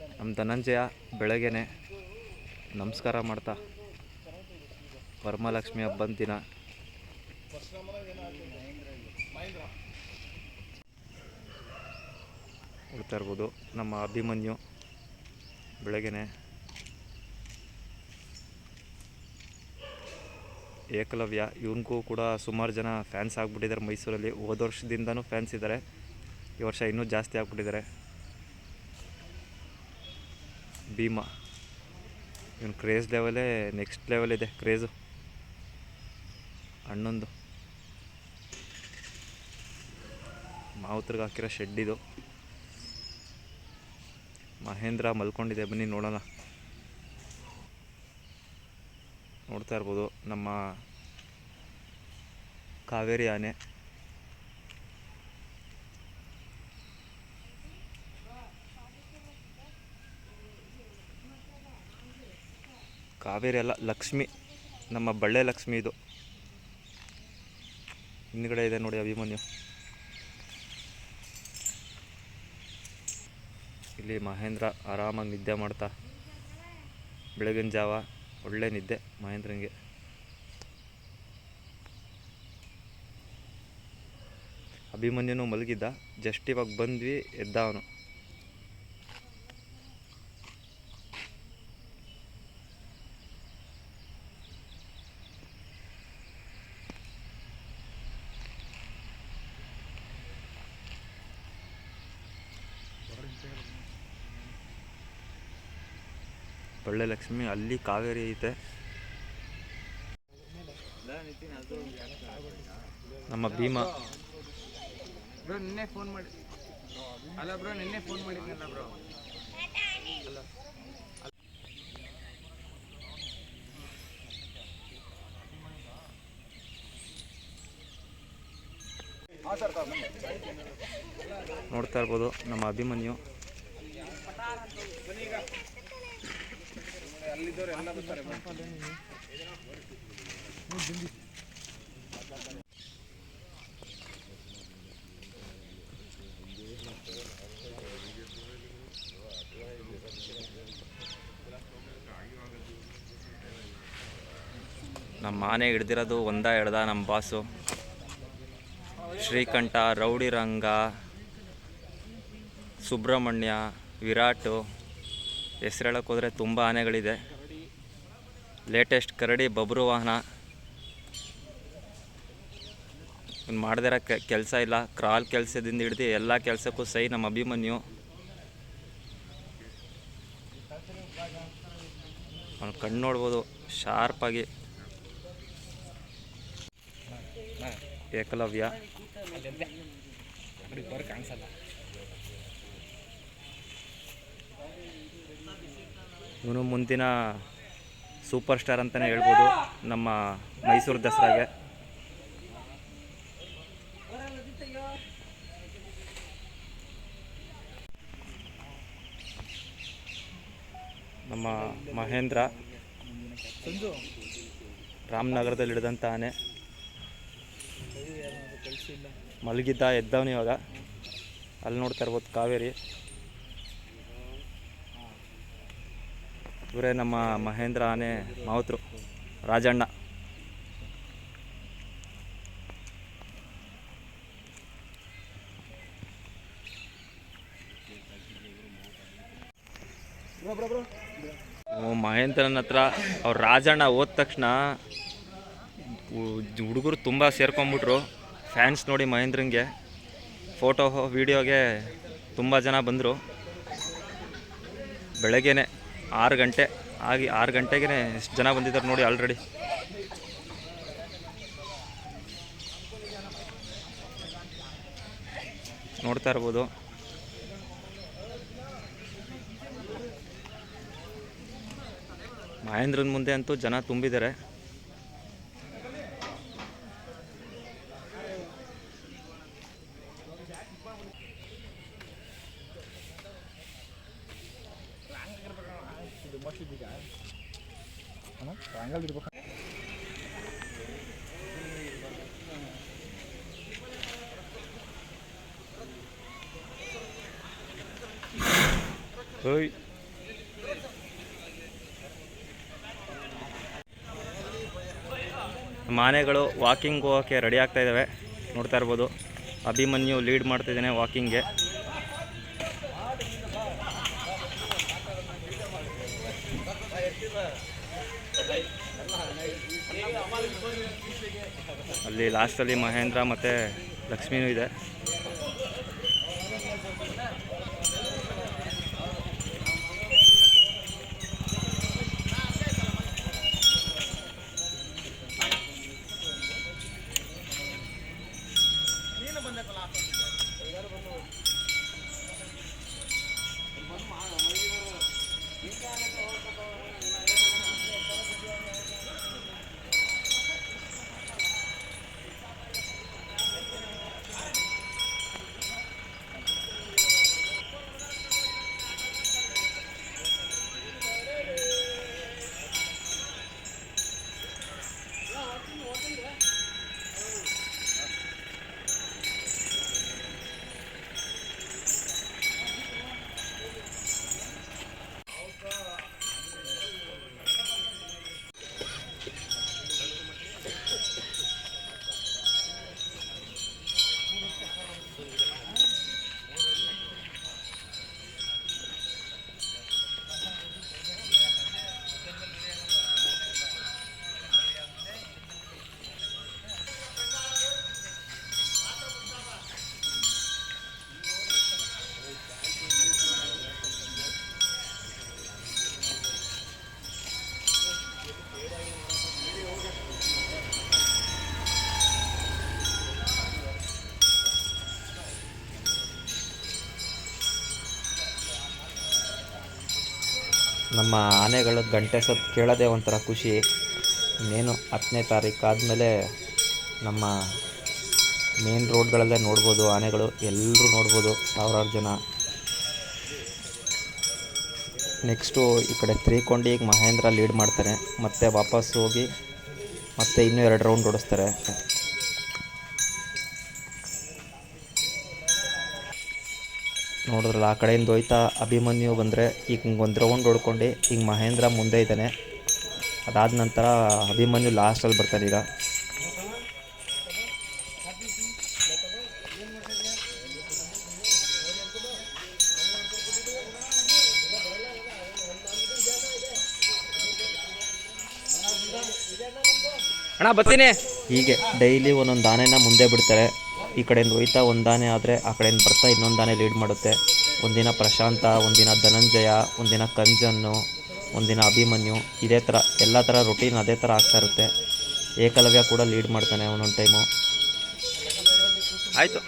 ನಮ್ಮ ಧನಂಜಯ ಬೆಳಗ್ಗೆನೆ ನಮಸ್ಕಾರ ಮಾಡ್ತಾ. ವರಮಹಾಲಕ್ಷ್ಮಿ ಹಬ್ಬದ ದಿನ. ಉಳ್ತಾ ಇರ್ಬೋದು ನಮ್ಮ ಅಭಿಮನ್ಯು ಬೆಳಗ್ಗೆನೆ. ಏಕಲವ್ಯ, ಇವನಿಗೂ ಕೂಡ ಸುಮಾರು ಜನ ಫ್ಯಾನ್ಸ್ ಆಗಿಬಿಟ್ಟಿದ್ದಾರೆ ಮೈಸೂರಲ್ಲಿ. ಹೋದ ವರ್ಷದಿಂದನೂ ಫ್ಯಾನ್ಸ್ ಇದ್ದಾರೆ. ಈ ವರ್ಷ ಇನ್ನೂ ಜಾಸ್ತಿ ಆಗಿಬಿಟ್ಟಿದ್ದಾರೆ. ಭೀಮಾ. ಇವನು ಕ್ರೇಜ್ ಲೆವೆಲೇ ನೆಕ್ಸ್ಟ್ ಲೆವೆಲ್ ಇದೆ ಕ್ರೇಜು ಅಣ್ಣಂದು ಮಾವುತ್ರಿಗೆ ಹಾಕಿರೋ ಶೆಡ್ ಇದು. ಮಹೇಂದ್ರ ಮಲ್ಕೊಂಡಿದೆ, ಬನ್ನಿ ನೋಡೋಣ. ನೋಡ್ತಾ ಇರ್ಬೋದು ನಮ್ಮ ಕಾವೇರಿ ಆನೆ. ಕಾವೇರಿ ಅಲ್ಲ ಲಕ್ಷ್ಮಿ, ನಮ್ಮ ಬಳ್ಳೆ ಲಕ್ಷ್ಮಿ ಇದು. ಹಿಂದ್ಗಡೆ ಇದೆ ನೋಡಿ ಅಭಿಮನ್ಯು. ಇಲ್ಲಿ ಮಹೇಂದ್ರ ಆರಾಮಾಗಿ ನಿದ್ದೆ ಮಾಡ್ತಾ. ಬೆಳಗಿನ ಜಾವ, ಒಳ್ಳೆ ನಿದ್ದೆ ಮಹೇಂದ್ರನಿಗೆ ಅಭಿಮನ್ಯುನು ಮಲಗಿದ್ದ, ಜಸ್ಟ್ ಇವಾಗ ಬಂದ್ವಿ, ಎದ್ದ ಅವನು. ಒಳ್ಳೆ ಲಕ್ಷ್ಮಿ ಅಲ್ಲಿ ಕಾವೇರಿ ಐತೆ. ನಮ್ಮ ಭೀಮ. ಬ್ರೋ ನಿನ್ನೆ ಫೋನ್ ಮಾಡಿ ಅಲ್ಲ ಬ್ರೋ ನಿನ್ನೆ ಫೋನ್ ಮಾಡಿದ್ನಲ್ಲ ಬ್ರೋ. ನೋಡ್ತಾ ಇರ್ಬೋದು ನಮ್ಮ ಅಭಿಮನ್ಯು. ನಮ್ಮ ಆನೆ ಹಿಡ್ದಿರೋದು ಒಂದ ಹಿಡ್ದ ನಮ್ಮ ಬಾಸು. ಶ್ರೀಕಂಠ ರೌಡಿ ರಂಗ ಸುಬ್ರಹ್ಮಣ್ಯ ವಿರಾಟು. ಹೆಸ್ರೇಳಕ್ಕೆ ಹೋದರೆ ತುಂಬ ಆನೆಗಳಿದೆ. ಲೇಟೆಸ್ಟ್ ಕರಡಿ ಬಬ್ರು ವಾಹನ. ಮಾಡದಿರೋ ಕೆಲಸ ಇಲ್ಲ. ಕ್ರಾಲ್ ಕೆಲಸದಿಂದ ಹಿಡ್ದು ಎಲ್ಲ ಕೆಲಸಕ್ಕೂ ಸೈ ನಮ್ಮ ಅಭಿಮನ್ಯು. ಅವ್ನು ಕಣ್ಣು ನೋಡ್ಬೋದು ಶಾರ್ಪಾಗಿ ಏಕಲವ್ಯ ಬರ್ ಕಾಣಿಸಲ್ಲ ಇವನು ಮುಂದಿನ ಸೂಪರ್ ಸ್ಟಾರ್ ಅಂತಲೇ ಹೇಳ್ಬೋದು ನಮ್ಮ ಮೈಸೂರು ದಸರಾಗೆ. ನಮ್ಮ ಮಹೇಂದ್ರ ರಾಮನಗರದಲ್ಲಿ ಹಿಡಿದಂಥ ಆನೆ. ಮಲಗಿದ್ದ, ಎದ್ದವನು ಇವಾಗ. ಅಲ್ಲಿ ನೋಡ್ತಾ ಇರ್ಬೋದು ಕಾವೇರಿ. ಇವರೇ ನಮ್ಮ ಮಹೇಂದ್ರ ಆನೆ ಮಾವುತರು, ರಾಜಣ್ಣ. ಮಹೇಂದ್ರನ ಹತ್ರ ಅವ್ರ ರಾಜಣ್ಣ ಹೋದ ತಕ್ಷಣ ಹುಡುಗರು ತುಂಬ ಸೇರ್ಕೊಂಬಿಟ್ರು. ಫ್ಯಾನ್ಸ್ ನೋಡಿ ಮಹೇಂದ್ರಂಗೆ ಫೋಟೋ, ವೀಡಿಯೋಗೆ ತುಂಬ ಜನ ಬಂದರು. ಬೆಳಗ್ಗೆನೆ. ಆರು ಗಂಟೆ ಆಗಿ ಆರು ಗಂಟೆಗೆ ಎಷ್ಟು ಜನ ಬಂದಿದ್ದಾರೆ ನೋಡಿ ಆಲ್ರೆಡಿ ನೋಡ್ತಾ ಇರ್ಬೋದು. ಮಹೇಂದ್ರನ ಮುಂದೆ ಅಂತೂ ಜನ ತುಂಬಿದ್ದಾರೆ. ಹೋಯ್ ಮಾನೆಗಳು ವಾಕಿಂಗ್ ಹೋಗೋಕ್ಕೆ ರೆಡಿ ಆಗ್ತಾ ಇದ್ದಾವೆ. ನೋಡ್ತಾ ಇರ್ಬೋದು. ಅಭಿಮನ್ಯು ಲೀಡ್ ಮಾಡ್ತಾ ಮಾಡ್ತಿದ್ದಾನೆ ವಾಕಿಂಗ್ಗೆ ಅಲ್ಲಿ ಲಾಸ್ಟಲ್ಲಿ ಮಹೇಂದ್ರ ಮತ್ತು ಲಕ್ಷ್ಮೀನೂ ಇದೆ. ನಮ್ಮ ಆನೆಗಳು ಗಂಟೆ ಸತ್ ಕೇಳೋದೇ ಒಂಥರ ಖುಷಿ. ಇನ್ನೇನು ಹತ್ತನೇ ತಾರೀಕು ಆದಮೇಲೆ ನಮ್ಮ ಮೇನ್ ರೋಡ್ಗಳಲ್ಲೇ ನೋಡ್ಬೋದು ಆನೆಗಳು. ಎಲ್ಲರೂ ನೋಡ್ಬೋದು ಸಾವಿರಾರು ಜನ. ನೆಕ್ಸ್ಟು ಈ ಕಡೆ ತ್ರಿಕೊಂಡಿಗೆ ಮಹೇಂದ್ರ ಲೀಡ್ ಮಾಡ್ತಾರೆ. ಮತ್ತೆ ವಾಪಸ್ ಹೋಗಿ ಮತ್ತೆ ಇನ್ನೂ ಎರಡು ರೌಂಡ್ ಓಡಿಸ್ತಾರೆ. ನೋಡಿದ್ರಲ್ಲ ಆ ಕಡೆಯಿಂದ ಹೋಯ್ತಾ ಅಭಿಮನ್ಯು ಬಂದರೆ ಈಗ ಒಂದು ರೌಂಡ್ ಹೊಡ್ಕೊಂಡು ಈಗ ಮಹೇಂದ್ರ ಮುಂದೆ ಇದ್ದಾನೆ. ಅದಾದ ನಂತರ ಅಭಿಮನ್ಯು ಲಾಸ್ಟಲ್ಲಿ ಬರ್ತಾನೆ ಈಗ. ಅಣ್ಣ ಬರ್ತೀನಿ. ಹೀಗೆ ಡೈಲಿ ಒಂದೊಂದು ಆನೆನ ಮುಂದೆ ಬಿಡ್ತಾರೆ. ಈ ಕಡೆಯಿಂದ ಹೋಯ್ತಾ ಒಂದು ಆದರೆ ಆ ಕಡೆಯಿಂದ ಬರ್ತಾ ಇನ್ನೊಂದು ಆನೆ ಲೀಡ್ ಮಾಡುತ್ತೆ. ಒಂದಿನ ಪ್ರಶಾಂತ ಒಂದಿನ ಧನಂಜಯ ಒಂದಿನ ಕಂಜನ್ನು ಒಂದಿನ ಅಭಿಮನ್ಯು, ಇದೇ ಥರ ಎಲ್ಲ ಥರ ರೊಟೀನ್ ಅದೇ ಥರ ಆಗ್ತಾ ಇರುತ್ತೆ. ಏಕಲವ್ಯ ಕೂಡ ಲೀಡ್ ಮಾಡ್ತಾನೆ ಒಂದೊಂದು ಟೈಮು ಆಯಿತು.